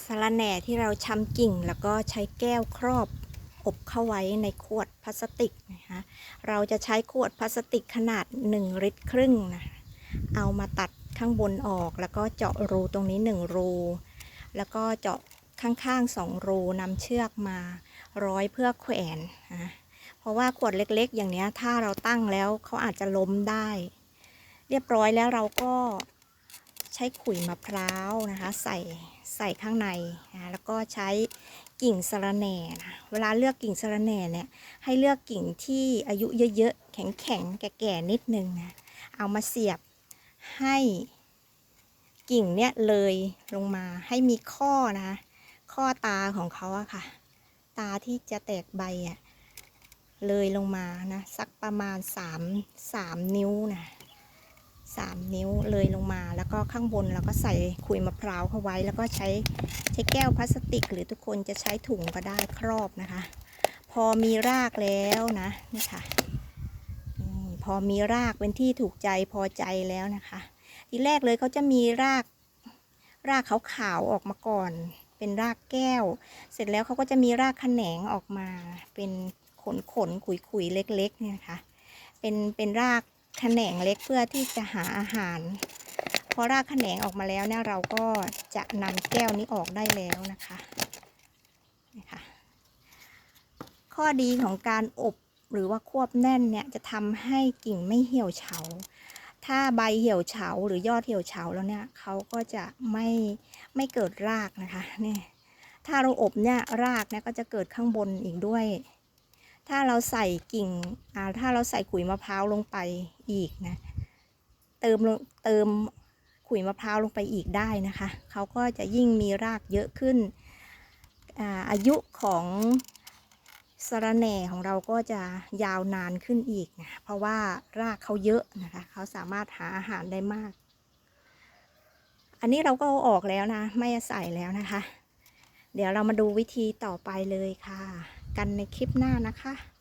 สาระแหน่ที่เราชำกิ่งแล้วก็ใช้แก้วครอบอบเข้าไว้ในขวดพลาสติกนะคะเราจะใช้ขวดพลาสติกขนาด 1 ลิตรครึ่งนะเอามาตัดข้างบนออกแล้วก็เจาะรูตรงนี้ 1 รู แล้วก็เจาะข้างๆ2รูนำเชือกมาร้อยเพื่อแขวนนะเพราะว่าขวดเล็กๆ อย่างเนี้ยถ้าเราตั้งแล้วเขาอาจจะล้มได้ เรียบร้อยแล้วเราก็ใช้ขุยมะพร้าวนะคะ ใส่ ใส่ข้างในนะแล้วก็ใช้กิ่งสะระแหน่นะเวลาเลือกกิ่งสะระแหน่เนี่ยให้เลือกกิ่งที่อายุเยอะๆ แข็งๆ แก่ๆ นิดนึงนะ เอามาเสียบให้กิ่งเนี่ยเลยลงมาให้มีข้อนะ ข้อตาของเขาอะค่ะ ตาที่จะแตกใบอะเลยลงมานะ สักประมาณ 3 3 นิ้วนะ สามนิ้วเลยลงมา แล้วก็ข้างบนเราก็ใส่ขุยมะพร้าวเข้าไว้ แล้วก็ใช้ใช้แก้วพลาสติก หรือทุกคนจะใช้ถุงก็ได้ครอบนะคะ พอมีรากแล้วนะนี่ค่ะพอมีรากเป็นที่ถูกใจพอใจแล้วนะคะ ทีแรกเลยเขาจะมีรากรากขาวๆออกมาก่อน เป็นรากแก้ว เสร็จแล้วเขาก็จะมีรากแขนงออกมา เป็นขนขนๆขุยๆเล็กๆเนี่ยนะคะเป็นเป็นราก แขนงเล็กเพื่อที่จะหาอาหาร พอรากแขนงออกมาแล้วเนี่ยเราก็จะนำแก้วนี้ออกได้แล้วนะคะนี่ค่ะข้อดีของการอบหรือว่าควบแน่นเนี่ยจะทำให้กิ่งไม่เหี่ยวเฉา ถ้าใบเหี่ยวเฉาหรือยอดเหี่ยวเฉาแล้วเนี่ยเขาก็จะไม่ไม่เกิดรากนะคะนี่ถ้าเราอบเนี่ยรากเนี่ยก็จะเกิดข้างบนอีกด้วย ถ้าเราใส่กิ่งอ่าถ้าเราใส่ขุยมะพร้าวลงไปอีกนะเติมลงเติมขุยมะพร้าวลงไปอีกได้นะคะเขาก็จะยิ่งมีรากเยอะขึ้นอาอายุของสระแหน่ของเราก็จะยาวนานขึ้นอีกนะเพราะว่ารากเขาเยอะนะคะเขาสามารถหาอาหารได้มาก อันนี้เราก็เอาออกแล้วนะ ไม่ใส่แล้วนะคะ เดี๋ยวเรามาดูวิธีต่อไปเลยค่ะ กันในคลิปหน้านะคะ